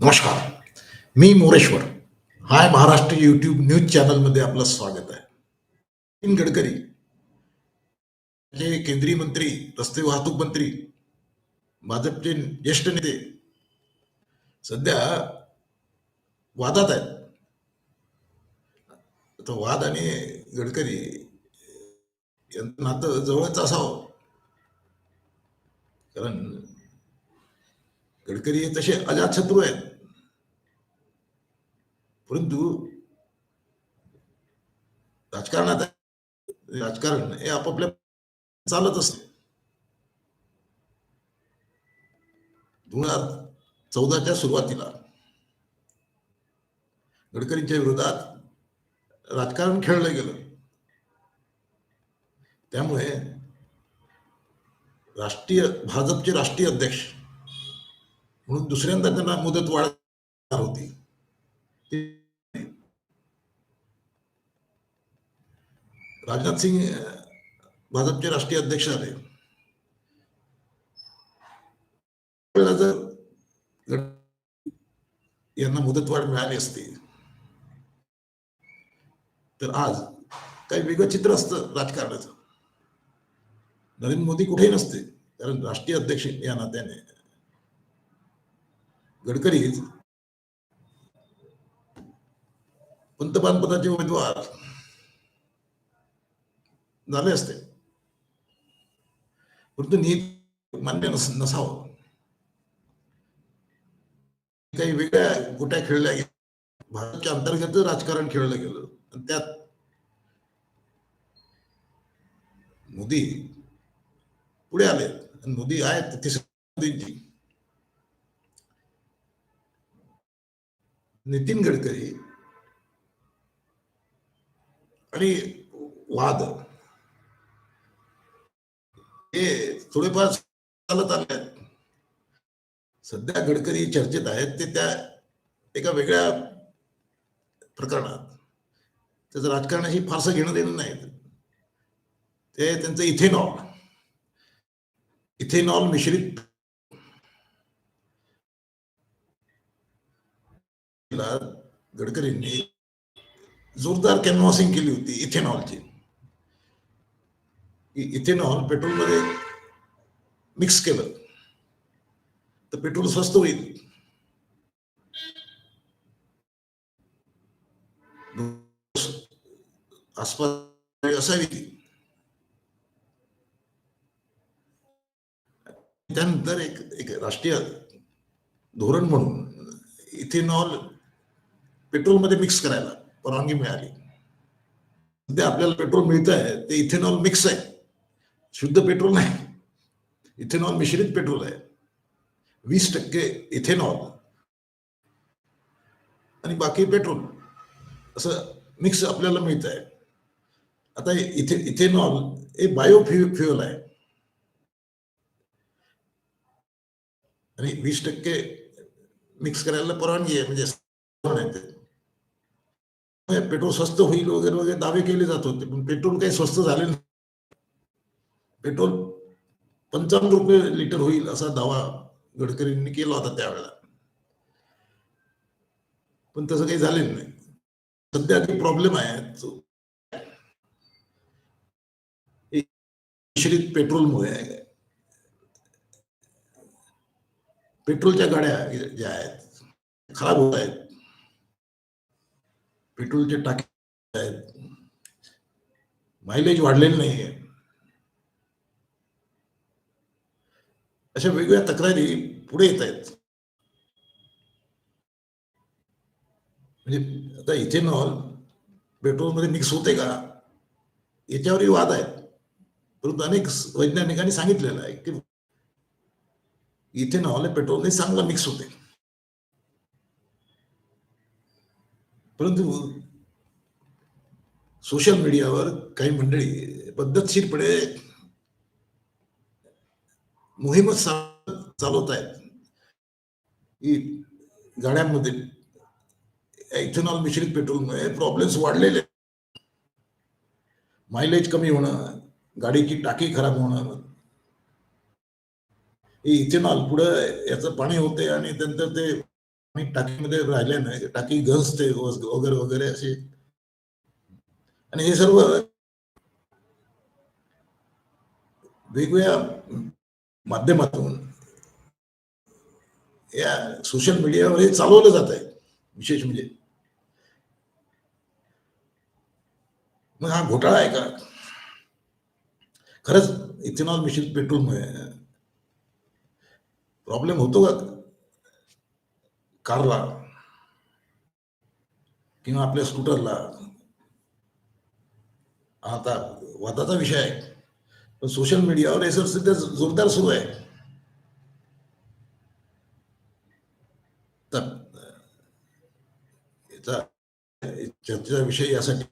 नमस्कार. मी Moreshwar. Hi Maharashtra YouTube news चॅनलमध्ये आपलं स्वागत आहे. नितीन गडकरी. जे केंद्रीय मंत्री रस्ते वाहतूक मंत्री भाजपचे ज्येष्ठ नेते. सध्या वादात आहेत. आता वाद आणि गडकरी यांचं नातं जवळच असावं. कारण गडकरी हे तसे अजातशत्रू आहेत. परंतु राजकारणात राजकारण हे आपापल्या चालत असते. दोन हजार चौदाच्या सुरुवातीला गडकरींच्या विरोधात राजकारण खेळलं गेलं. त्यामुळे राष्ट्रीय भाजपचे राष्ट्रीय अध्यक्ष म्हणून दुसऱ्यांदा त्यांना मुदत वाढणार होती. राजनाथ सिंग भाजपचे राष्ट्रीय अध्यक्ष आले जर यांना मुदतवाढ मिळाली असती तर आज काही वेगळं चित्र असतं राजकारणाचं. नरेंद्र मोदी कुठेही नसते कारण राष्ट्रीय अध्यक्ष या नात्याने गडकरी पंतप्रधान पदाचे उमेदवार झाले असते. परंतु नीत मान्य नस नसावं. काही वेगळ्या गोट्या खेळल्या गेल्या. भारताच्या अंतर्गत राजकारण खेळलं गेलं. आणि त्यात मोदी पुढे आले. आणि मोदी आहेत तिथे नितीन गडकरी आणि वाद. हे थोडेफार चालत आले आहेत. सध्या गडकरी चर्चेत आहेत ते त्या एका वेगळ्या प्रकरणात. त्याचं राजकारणाशी फारसं घेणं देणं नाही. ते त्यांचं इथेनॉल. इथेनॉल मिश्रित गडकरींनी जोरदार कॅनव्हासिंग केली होती इथेनॉलची. इथेनॉल पेट्रोलमध्ये मिक्स केलं. तर पेट्रोल स्वस्त होईल. आसपास असावी. ती त्यानंतर एक एक राष्ट्रीय धोरण म्हणून इथेनॉल पेट्रोलमध्ये मिक्स करायला. परवानगी मिळाली. सध्या आपल्याला पेट्रोल मिळत आहे ते इथेनॉल मिक्स आहे. शुद्ध पेट्रोल नाही. इथेनॉल मिश्रित पेट्रोल आहे. वीस टक्के इथेनॉल. आणि बाकी पेट्रोल. असं मिक्स आपल्याला मिळत आहे आता इथे इथेनॉल हे बायो फ्युअल आहे. आणि वीस टक्के मिक्स करायला परवानगी आहे. म्हणजे पेट्रोल स्वस्त होईल वगैरे वगैरे दावे केले जात होते, पण पेट्रोल काही स्वस्त झाले नाही. पेट्रोल पंचावन्न रुपये लिटर होईल असा दावा गडकरींनी केला होता त्यावेळेला. पण तसं काही झालेलं नाही. सध्या जे प्रॉब्लेम आहे तो मिश्रित पेट्रोलमुळे पेट्रोलच्या गाड्या ज्या आहेत, खराब होत आहेत. पेट्रोलचे टाके आहेत. मायलेज वाढलेलं नाहीये. अशा वेगवेगळ्या तक्रारी पुढे येत आहेत. म्हणजे आता इथेनॉल पेट्रोलमध्ये मिक्स होते का? याच्यावरही वाद आहेत. परंतु अनेक वैज्ञानिकांनी सांगितलेलं आहे की इथेनॉल हे पेट्रोलने चांगलं मिक्स होते. परंतु सोशल मीडियावर काही मंडळी पद्धतशीरपणे मोहीमच चालवत आहेत की गाड्यांमध्ये इथेनॉल मिश्रित पेट्रोलमुळे प्रॉब्लेम्स वाढलेले मायलेज कमी होणं गाडीची टाकी खराब होणं. हे इथेनॉल पुढे याचं पाणी होते आणि नंतर ते आणि टाकीमध्ये राहिले नाही टाकी गंजते वगैरे वगैरे असे. आणि हे सर्व वेगवेगळ्या माध्यमातून या सोशल मीडियावर हे चालवलं जात आहे विशेष म्हणजे. मग हा घोटाळा आहे का? खरंच इथेनॉल मिश्रित पेट्रोलमुळे प्रॉब्लेम होतो का? कारला. किंवा आपल्या स्कूटरला. आता वादाचा विषय आहे. पण सोशल मीडियावर हे सर सध्या जोरदार सुरू आहे. तर चर्चेचा विषय यासाठी.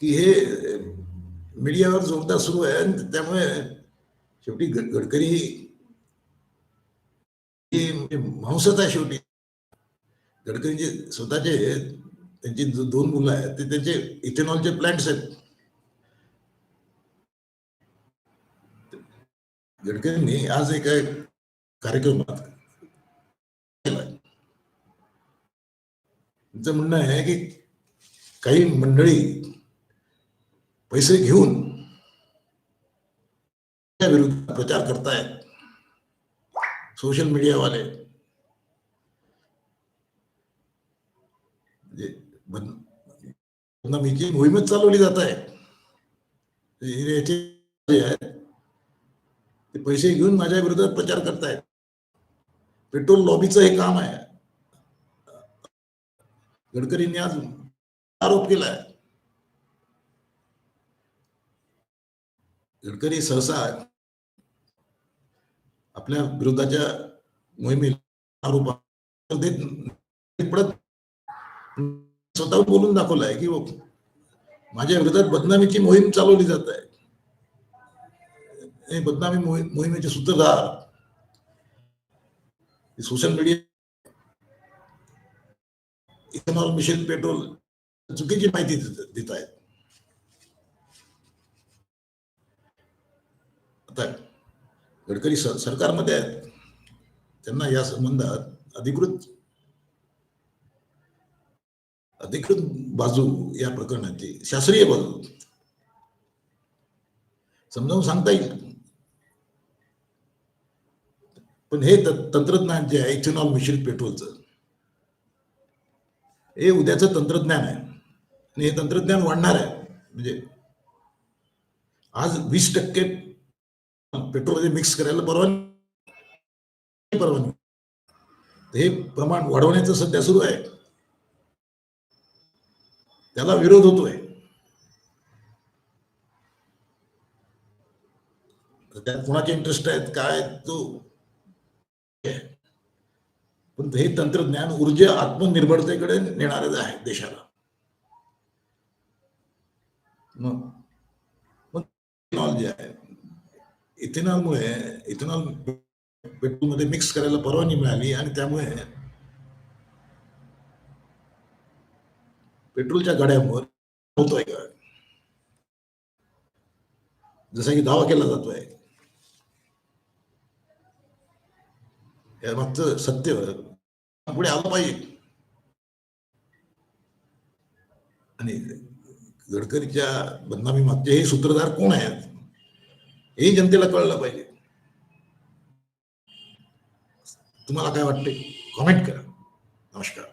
की हे मीडियावर जोरदार सुरू आहे आणि त्यामुळे शेवटी गडकरी मांसच आहे शेवटी गडकरींचे स्वतःचे त्यांची दोन मुलं आहेत ते त्यांचे इथेनॉलचे प्लांट्स आहेत. गडकरींनी आज एका कार्यक्रमात त्यांचं म्हणणं आहे की काही मंडळी पैसे घेऊन विरुद्ध प्रचार करतायत. सोशल मीडियावाले. म्हणजे मोहिमच बदनामीची मोहीमच चालवली जात आहे. जे ते पैसे घेऊन माझ्या विरोधात प्रचार करतायत. पेट्रोल लॉबीचं हे काम आहे. गडकरींनी आज आरोप केलाय. गडकरी सहसा आपल्या विरोधाच्या मोहिमेला देत पडत स्वतः बोलून दाखवलंय की माझ्या विरोधात बदनामीची मोहीम चालवली जात आहे. बदनामी मोहिमेचे सूत्रधार social media ethanol mission petrol चुकीची माहिती देत आहेत. आता गडकरी स- सरकारमध्ये आहेत. त्यांना या संबंधात अधिकृत अधिकृत बाजू या प्रकरणाची शास्त्रीय बाजू. समजावून सांगता येईल. पण हे तंत्रज्ञान जे आहे इथेनॉल मिश्रित पेट्रोलचं हे उद्याचं तंत्रज्ञान आहे. आणि हे तंत्रज्ञान वाढणार आहे. म्हणजे आज वीस टक्के पेट्रोल मिक्स करायला परवानगी परवानगी. हे प्रमाण वाढवण्याचं सध्या सुरू आहे. त्याला विरोध होतोय. तर त्यात कोणाचे इंटरेस्ट आहेत काय तो पण हे तंत्रज्ञान ऊर्जा आत्मनिर्भरतेकडे नेणारच आहे देशाला. मग इथेनॉल जे आहे इथेनॉलमुळे इथेनॉल पेट्रोलमध्ये मिक्स करायला परवानगी मिळाली आणि त्यामुळे पेट्रोलच्या गाड्यांवर होतोय का जसा की दावा केला जातोय. या मागचं सत्य पुढे आलं पाहिजे. आणि गडकरीच्या बदनामी मागचे हे सूत्रधार कोण आहेत? हे जनतेला कळलं पाहिजे. तुम्हाला काय वाटते कॉमेंट करा. नमस्कार.